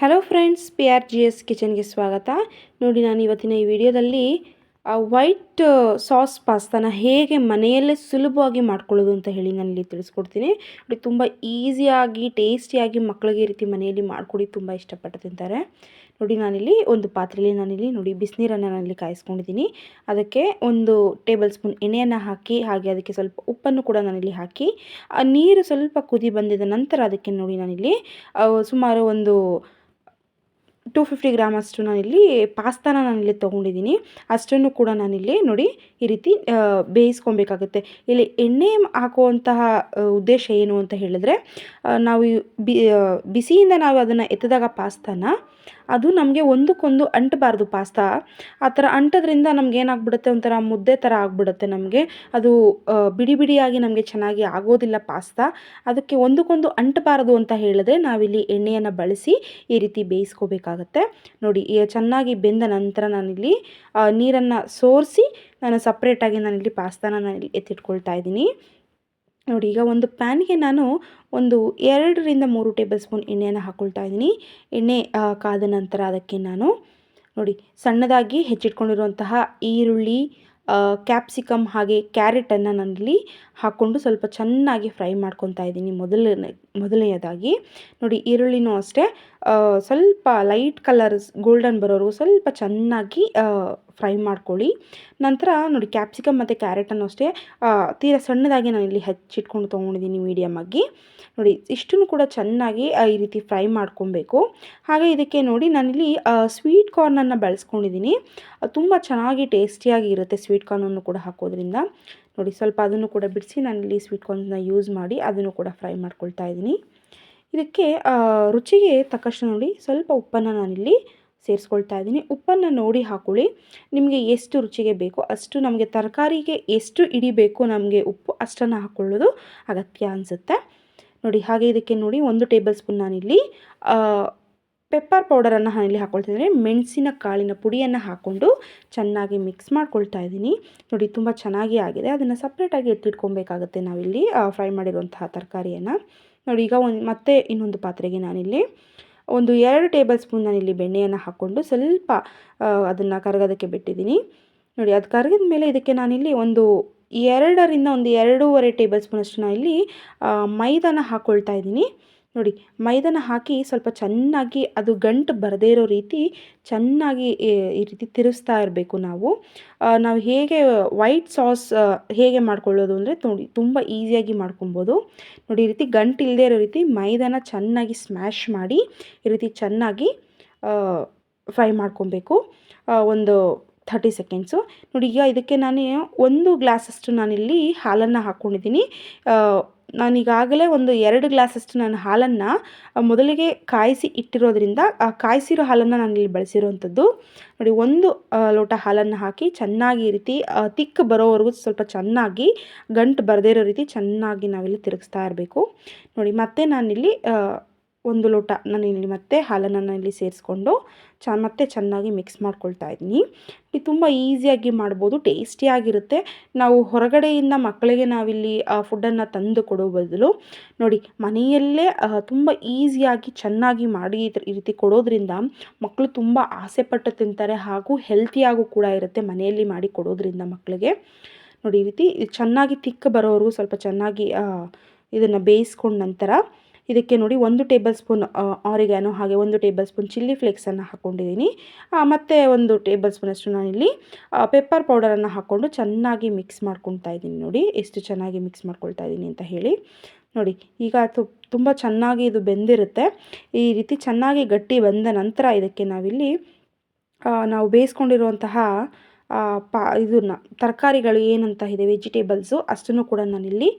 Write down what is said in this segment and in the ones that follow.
Hello friends P R G S ಕಿಚನ್ಗೆ ಸ್ವಾಗತ. ನೋಡಿ, ನಾನು ಇವತ್ತಿನ ಈ ವಿಡಿಯೋದಲ್ಲಿ ವೈಟ್ ಸಾಸ್ ಪಾಸ್ತಾನ ಹೇಗೆ ಮನೆಯಲ್ಲೇ ಸುಲಭವಾಗಿ ಮಾಡ್ಕೊಳ್ಳೋದು ಅಂತ ಹೇಳಿ ನಾನು ಇಲ್ಲಿ ತಿಳಿಸ್ಕೊಡ್ತೀನಿ. ನೋಡಿ, ತುಂಬ ಈಸಿಯಾಗಿ ಟೇಸ್ಟಿಯಾಗಿ ಮಕ್ಕಳಿಗೆ ಈ ರೀತಿ ಮನೆಯಲ್ಲಿ ಮಾಡ್ಕೊಡಿ ತುಂಬ ಇಷ್ಟಪಟ್ಟು ತಿಂತಾರೆ. ನೋಡಿ, ನಾನಿಲ್ಲಿ ಒಂದು ಪಾತ್ರೆಯಲ್ಲಿ ನಾನಿಲ್ಲಿ, ನೋಡಿ, ಬಿಸಿನೀರನ್ನು ನಾನಿಲ್ಲಿ ಕಾಯಿಸ್ಕೊಂಡಿದ್ದೀನಿ. ಅದಕ್ಕೆ ಒಂದು ಟೇಬಲ್ ಸ್ಪೂನ್ ಎಣ್ಣೆಯನ್ನು ಹಾಕಿ, ಹಾಗೆ ಅದಕ್ಕೆ ಸ್ವಲ್ಪ ಉಪ್ಪನ್ನು ಕೂಡ ನಾನಿಲ್ಲಿ ಹಾಕಿ ನೀರು ಸ್ವಲ್ಪ ಕುದಿ ಬಂದಿದ ನಂತರ ಅದಕ್ಕೆ ನೋಡಿ ನಾನಿಲ್ಲಿ ಸುಮಾರು ಒಂದು ಟೂ ಫಿಫ್ಟಿ ಗ್ರಾಮ್ ಅಷ್ಟು ನಾನಿಲ್ಲಿ ಪಾಸ್ತಾನ ನಾನಿಲ್ಲಿ ತೊಗೊಂಡಿದ್ದೀನಿ. ಅಷ್ಟನ್ನು ಕೂಡ ನಾನಿಲ್ಲಿ ನೋಡಿ ಈ ರೀತಿ ಬೇಯಿಸ್ಕೊಬೇಕಾಗುತ್ತೆ. ಇಲ್ಲಿ ಎಣ್ಣೆ ಹಾಕುವಂತಹ ಉದ್ದೇಶ ಏನು ಅಂತ ಹೇಳಿದ್ರೆ ನಾವು ಬಿಸಿಯಿಂದ ನಾವು ಅದನ್ನು ಎತ್ತಿದಾಗ ಪಾಸ್ತಾನ ಅದು ನಮಗೆ ಒಂದಕ್ಕೊಂದು ಅಂಟಬಾರ್ದು ಪಾಸ್ತಾ. ಆ ಥರ ಅಂಟೋದ್ರಿಂದ ನಮ್ಗೆ ಏನಾಗ್ಬಿಡುತ್ತೆ ಒಂಥರ ಮುದ್ದೆ ಥರ ಆಗಿಬಿಡುತ್ತೆ ನಮಗೆ. ಅದು ಬಿಡಿ ಬಿಡಿಯಾಗಿ ನಮಗೆ ಚೆನ್ನಾಗಿ ಆಗೋದಿಲ್ಲ ಪಾಸ್ತಾ. ಅದಕ್ಕೆ ಒಂದಕ್ಕೊಂದು ಅಂಟಬಾರದು ಅಂತ ಹೇಳಿದ್ರೆ ನಾವಿಲ್ಲಿ ಎಣ್ಣೆಯನ್ನು ಬಳಸಿ ಈ ರೀತಿ ಬೇಯಿಸ್ಕೋಬೇಕಾಗತ್ತೆ. ನೋಡಿ ಚೆನ್ನಾಗಿ ಬೆಂದ ನಂತರ ನಾನಿಲ್ಲಿ ನೀರನ್ನು ಸೋರಿಸಿ ನಾನು ಸಪ್ರೇಟಾಗಿ ನಾನಿಲ್ಲಿ ಪಾಸ್ತಾನ ನಾನಿಲ್ಲಿ ಎತ್ತಿಟ್ಕೊಳ್ತಾ ಇದ್ದೀನಿ. ನೋಡಿ, ಈಗ ಒಂದು ಪ್ಯಾನ್ಗೆ ನಾನು ಒಂದು ಎರಡರಿಂದ ಮೂರು ಟೇಬಲ್ ಸ್ಪೂನ್ ಎಣ್ಣೆಯನ್ನು ಹಾಕ್ಕೊಳ್ತಾ ಇದ್ದೀನಿ. ಎಣ್ಣೆ ಕಾದ ನಂತರ ಅದಕ್ಕೆ ನಾನು ನೋಡಿ, ಸಣ್ಣದಾಗಿ ಹೆಚ್ಚಿಟ್ಕೊಂಡಿರುವಂತಹ ಈರುಳ್ಳಿ ಕ್ಯಾಪ್ಸಿಕಮ್ ಹಾಗೆ ಕ್ಯಾರೆಟನ್ನು ನಾನಿಲ್ಲಿ ಹಾಕ್ಕೊಂಡು ಸ್ವಲ್ಪ ಚೆನ್ನಾಗಿ ಫ್ರೈ ಮಾಡ್ಕೊತಾ ಇದ್ದೀನಿ ಮೊದಲನೇ, ಮೊದಲನೆಯದಾಗಿ. ನೋಡಿ, ಈರುಳ್ಳಿನೂ ಅಷ್ಟೇ. ಸ್ವಲ್ಪ ಲೈಟ್ ಕಲರ್ಸ್ ಗೋಲ್ಡನ್ ಬರೋರು ಸ್ವಲ್ಪ ಚೆನ್ನಾಗಿ ಫ್ರೈ ಮಾಡ್ಕೊಳ್ಳಿ. ನಂತರ ನೋಡಿ ಕ್ಯಾಪ್ಸಿಕಮ್ ಮತ್ತು ಕ್ಯಾರೆಟನ್ನು ಅಷ್ಟೇ ತೀರಾ ಸಣ್ಣದಾಗಿ ನಾನು ಇಲ್ಲಿ ಹೆಚ್ಚಿಟ್ಕೊಂಡು ತೊಗೊಂಡಿದ್ದೀನಿ ಮೀಡಿಯಮ್ ಆಗಿ. ನೋಡಿ ಇಷ್ಟನ್ನು ಕೂಡ ಚೆನ್ನಾಗಿ ಈ ರೀತಿ ಫ್ರೈ ಮಾಡ್ಕೊಬೇಕು. ಹಾಗೆ ಇದಕ್ಕೆ ನೋಡಿ ನಾನಿಲ್ಲಿ ಸ್ವೀಟ್ ಕಾರ್ನನ್ನು ಬಳಸ್ಕೊಂಡಿದ್ದೀನಿ. ತುಂಬ ಚೆನ್ನಾಗಿ ಟೇಸ್ಟಿಯಾಗಿ ಇರುತ್ತೆ ಸ್ವೀಟ್ ಕಾರ್ನನ್ನು ಕೂಡ ಹಾಕೋದ್ರಿಂದ. ನೋಡಿ ಸ್ವಲ್ಪ ಅದನ್ನು ಕೂಡ ಬಿಡಿಸಿ ನಾನಿಲ್ಲಿ ಸ್ವೀಟ್ ಕಾರ್ನ್ನ ಯೂಸ್ ಮಾಡಿ ಅದನ್ನು ಕೂಡ ಫ್ರೈ ಮಾಡ್ಕೊಳ್ತಾ ಇದ್ದೀನಿ. ಇದಕ್ಕೆ ರುಚಿಗೆ ತಕ್ಕಷ್ಟು ನೋಡಿ, ಸ್ವಲ್ಪ ಉಪ್ಪನ್ನು ನಾನಿಲ್ಲಿ ಸೇರಿಸ್ಕೊಳ್ತಾ ಇದ್ದೀನಿ. ಉಪ್ಪನ್ನು ನೋಡಿ ಹಾಕೊಳ್ಳಿ. ನಿಮಗೆ ಎಷ್ಟು ರುಚಿಗೆ ಬೇಕೋ ಅಷ್ಟು ನಮಗೆ ತರಕಾರಿಗೆ ಎಷ್ಟು ಹಿಡಿಬೇಕು ನಮಗೆ ಉಪ್ಪು ಅಷ್ಟನ್ನು ಹಾಕ್ಕೊಳ್ಳೋದು ಅಗತ್ಯ ಅನಿಸುತ್ತೆ. ನೋಡಿ, ಹಾಗೆ ಇದಕ್ಕೆ ನೋಡಿ ಒಂದು ಟೇಬಲ್ ಸ್ಪೂನ್ ನಾನಿಲ್ಲಿ ಪೆಪ್ಪರ್ ಪೌಡರನ್ನು ನಾನಿಲ್ಲಿ ಹಾಕ್ಕೊಳ್ತಿದ್ದೀನಿ ಮೆಣಸಿನ ಕಾಳಿನ ಪುಡಿಯನ್ನು ಹಾಕ್ಕೊಂಡು ಚೆನ್ನಾಗಿ ಮಿಕ್ಸ್ ಮಾಡ್ಕೊಳ್ತಾ ಇದ್ದೀನಿ. ನೋಡಿ, ತುಂಬ ಚೆನ್ನಾಗಿ ಆಗಿದೆ. ಅದನ್ನು ಸಪ್ರೇಟಾಗಿ ಎತ್ತಿಟ್ಕೊಬೇಕಾಗುತ್ತೆ ನಾವಿಲ್ಲಿ ಫ್ರೈ ಮಾಡಿರುವಂತಹ ತರಕಾರಿಯನ್ನು. ನೋಡಿ ಈಗ ಒಂದು ಮತ್ತೆ ಇನ್ನೊಂದು ಪಾತ್ರೆಗೆ ನಾನಿಲ್ಲಿ ಒಂದು ಎರಡು ಟೇಬಲ್ ಸ್ಪೂನ್ ನಾನಿಲ್ಲಿ ಬೆಣ್ಣೆಯನ್ನು ಹಾಕ್ಕೊಂಡು ಸ್ವಲ್ಪ ಅದನ್ನು ಕರಗೋದಕ್ಕೆ ಬಿಟ್ಟಿದ್ದೀನಿ. ನೋಡಿ ಅದು ಕರಗಿದ ಮೇಲೆ ಇದಕ್ಕೆ ನಾನಿಲ್ಲಿ ಒಂದು ಎರಡರಿಂದ ಒಂದು ಎರಡೂವರೆ ಟೇಬಲ್ ಸ್ಪೂನಷ್ಟು ಆ, ಮೈದಾನ ಹಾಕ್ಕೊಳ್ತಾ ಇದ್ದೀನಿ. ನೋಡಿ, ಮೈದಾನ ಹಾಕಿ ಸ್ವಲ್ಪ ಚೆನ್ನಾಗಿ ಅದು ಗಂಟು ಬರದೇ ಇರೋ ರೀತಿ ಚೆನ್ನಾಗಿ ಈ ರೀತಿ ತಿರುಗಿಸ್ತಾ ಇರಬೇಕು ನಾವು. ನಾವು ಹೇಗೆ ವೈಟ್ ಸಾಸ್ ಹೇಗೆ ಮಾಡ್ಕೊಳ್ಳೋದು ಅಂದರೆ ನೋಡಿ, ತುಂಬ ಈಸಿಯಾಗಿ ಮಾಡ್ಕೊಬೋದು. ನೋಡಿ, ಈ ರೀತಿ ಗಂಟು ಇಲ್ಲದೇ ಇರೋ ರೀತಿ ಮೈದಾನ ಚೆನ್ನಾಗಿ ಸ್ಮ್ಯಾಶ್ ಮಾಡಿ ಈ ರೀತಿ ಚೆನ್ನಾಗಿ ಫ್ರೈ ಮಾಡ್ಕೊಬೇಕು. ಒಂದು ಥರ್ಟಿ ಸೆಕೆಂಡ್ಸು ನೋಡಿ, ಈಗ ಇದಕ್ಕೆ ನಾನು ಒಂದು ಗ್ಲಾಸಷ್ಟು ನಾನಿಲ್ಲಿ ಹಾಲನ್ನು ಹಾಕ್ಕೊಂಡಿದ್ದೀನಿ. ನಾನೀಗಾಗಲೇ ಒಂದು ಎರಡು ಗ್ಲಾಸಷ್ಟು ನಾನು ಹಾಲನ್ನು ಮೊದಲಿಗೆ ಕಾಯಿಸಿ ಇಟ್ಟಿರೋದ್ರಿಂದ, ಆ, ಕಾಯಿಸಿರೋ ಹಾಲನ್ನು ನಾನಿಲ್ಲಿ ಬಳಸಿರೋವಂಥದ್ದು ನೋಡಿ, ಒಂದು ಲೋಟ ಹಾಲನ್ನು ಹಾಕಿ ಚೆನ್ನಾಗಿ ರೀತಿ ತಿಕ್ ಬರೋವರೆಗೂ ಸ್ವಲ್ಪ ಚೆನ್ನಾಗಿ, ಗಂಟು ಬರದೇ ಇರೋ ರೀತಿ ಚೆನ್ನಾಗಿ ನಾವಿಲ್ಲಿ ತಿರುಗಿಸ್ತಾ ಇರಬೇಕು. ನೋಡಿ, ಮತ್ತೆ ನಾನಿಲ್ಲಿ ಒಂದು ಲೋಟ ನಾನು ಇಲ್ಲಿ ಮತ್ತೆ ಹಾಲನ್ನು ಇಲ್ಲಿ ಸೇರಿಸ್ಕೊಂಡು ಚ ಮತ್ತೆ ಚೆನ್ನಾಗಿ ಮಿಕ್ಸ್ ಮಾಡ್ಕೊಳ್ತಾ ಇದ್ದೀನಿ. ಇದು ತುಂಬ ಈಸಿಯಾಗಿ ಮಾಡ್ಬೋದು ಟೇಸ್ಟಿಯಾಗಿರುತ್ತೆ ನಾವು ಹೊರಗಡೆಯಿಂದ ಮಕ್ಕಳಿಗೆ ನಾವಿಲ್ಲಿ ಫುಡ್ಡನ್ನು ತಂದು ಕೊಡೋ ಬದಲು ನೋಡಿ, ಮನೆಯಲ್ಲೇ ತುಂಬ ಈಸಿಯಾಗಿ ಚೆನ್ನಾಗಿ ಮಾಡಿ ಈ ರೀತಿ ಕೊಡೋದ್ರಿಂದ ಮಕ್ಕಳು ತುಂಬ ಆಸೆಪಟ್ಟು ತಿಂತಾರೆ ಹಾಗೂ ಹೆಲ್ತಿಯಾಗೂ ಕೂಡ ಇರುತ್ತೆ ಮನೆಯಲ್ಲಿ ಮಾಡಿ ಕೊಡೋದ್ರಿಂದ ಮಕ್ಕಳಿಗೆ. ನೋಡಿ, ಈ ರೀತಿ ಚೆನ್ನಾಗಿ ತಿಕ್ಕ ಬರೋವರೆಗೂ ಸ್ವಲ್ಪ ಚೆನ್ನಾಗಿ ಇದನ್ನು ಬೇಯಿಸ್ಕೊಂಡ ನಂತರ ಇದಕ್ಕೆ ನೋಡಿ ಒಂದು ಟೇಬಲ್ ಸ್ಪೂನ್ ಆರಿಗ್ಯಾನೋ ಹಾಗೆ ಒಂದು ಟೇಬಲ್ ಸ್ಪೂನ್ ಚಿಲ್ಲಿ ಫ್ಲೇಕ್ಸನ್ನು ಹಾಕ್ಕೊಂಡಿದ್ದೀನಿ. ಮತ್ತು ಒಂದು ಟೇಬಲ್ ಸ್ಪೂನಷ್ಟು ನಾನಿಲ್ಲಿ ಪೆಪ್ಪರ್ ಪೌಡರನ್ನು ಹಾಕ್ಕೊಂಡು ಚೆನ್ನಾಗಿ ಮಿಕ್ಸ್ ಮಾಡ್ಕೊಳ್ತಾ ಇದ್ದೀನಿ ನೋಡಿ. ಎಷ್ಟು ಚೆನ್ನಾಗಿ ಮಿಕ್ಸ್ ಮಾಡ್ಕೊಳ್ತಾ ಇದ್ದೀನಿ ಅಂತ ಹೇಳಿ. ನೋಡಿ, ಈಗ ತುಂಬ ಚೆನ್ನಾಗಿ ಇದು ಬೆಂದಿರುತ್ತೆ. ಈ ರೀತಿ ಚೆನ್ನಾಗಿ ಗಟ್ಟಿ ಬಂದ ನಂತರ ಇದಕ್ಕೆ ನಾವಿಲ್ಲಿ ನಾವು ಬೇಯಿಸ್ಕೊಂಡಿರುವಂತಹ ಪಾ, ಇದನ್ನ, ತರಕಾರಿಗಳು ಏನಂತ ಇದೆ ವೆಜಿಟೇಬಲ್ಸು ಅಷ್ಟನ್ನು ಕೂಡ ನಾನಿಲ್ಲಿ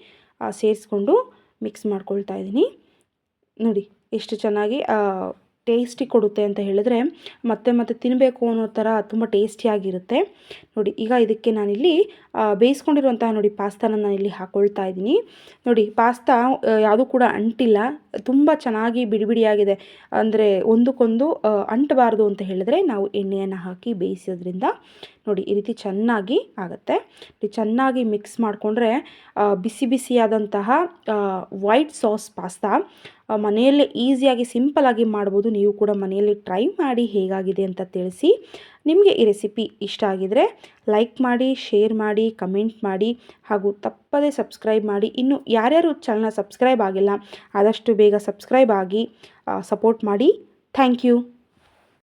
ಸೇರಿಸ್ಕೊಂಡು ಮಿಕ್ಸ್ ಮಾಡ್ಕೊಳ್ತಾ ಇದ್ದೀನಿ. ನೋಡಿ, ಎಷ್ಟು ಚೆನ್ನಾಗಿ ಟೇಸ್ಟಿ ಕೊಡುತ್ತೆ ಅಂತ ಹೇಳಿದ್ರೆ, ಮತ್ತೆ ಮತ್ತೆ ತಿನ್ನಬೇಕು ಅನ್ನೋ ಥರ ತುಂಬ ಟೇಸ್ಟಿಯಾಗಿರುತ್ತೆ ನೋಡಿ, ಈಗ ಇದಕ್ಕೆ ನಾನಿಲ್ಲಿ ಬೇಯಿಸ್ಕೊಂಡಿರುವಂತಹ ನೋಡಿ ಪಾಸ್ತಾನ ನಾನಿಲ್ಲಿ ಹಾಕ್ಕೊಳ್ತಾ ಇದ್ದೀನಿ. ನೋಡಿ, ಪಾಸ್ತಾ ಯಾವುದೂ ಕೂಡ ಅಂಟಿಲ್ಲ, ತುಂಬ ಚೆನ್ನಾಗಿ ಬಿಡಿಬಿಡಿಯಾಗಿದೆ. ಅಂದರೆ ಒಂದಕ್ಕೊಂದು ಅಂಟಬಾರ್ದು ಅಂತ ಹೇಳಿದ್ರೆ ನಾವು ಎಣ್ಣೆಯನ್ನು ಹಾಕಿ ಬೇಯಿಸೋದ್ರಿಂದ ನೋಡಿ, ಈ ರೀತಿ ಚೆನ್ನಾಗಿ ಆಗುತ್ತೆ. ಚೆನ್ನಾಗಿ ಮಿಕ್ಸ್ ಮಾಡಿಕೊಂಡ್ರೆ ಬಿಸಿ ಬಿಸಿಯಾದಂತಹ ವೈಟ್ ಸಾಸ್ ಪಾಸ್ತಾ ಮನೆಯಲ್ಲೇ ಈಸಿಯಾಗಿ ಸಿಂಪಲಾಗಿ ಮಾಡ್ಬೋದು. ನೀವು ಕೂಡ ಮನೆಯಲ್ಲಿ ಟ್ರೈ ಮಾಡಿ ಹೇಗಾಗಿದೆ ಅಂತ ತಿಳಿಸಿ. ನಿಮಗೆ ಈ ರೆಸಿಪಿ ಇಷ್ಟ ಆಗಿದರೆ ಲೈಕ್ ಮಾಡಿ, ಶೇರ್ ಮಾಡಿ, ಕಮೆಂಟ್ ಮಾಡಿ ಹಾಗೂ ತಪ್ಪದೇ ಸಬ್ಸ್ಕ್ರೈಬ್ ಮಾಡಿ. ಇನ್ನು ಯಾರ್ಯಾರು ಚಾನಲ್ನ ಸಬ್ಸ್ಕ್ರೈಬ್ ಆಗಿಲ್ಲ, ಆದಷ್ಟು ಬೇಗ ಸಬ್ಸ್ಕ್ರೈಬ್ ಆಗಿ ಸಪೋರ್ಟ್ ಮಾಡಿ. Thank you.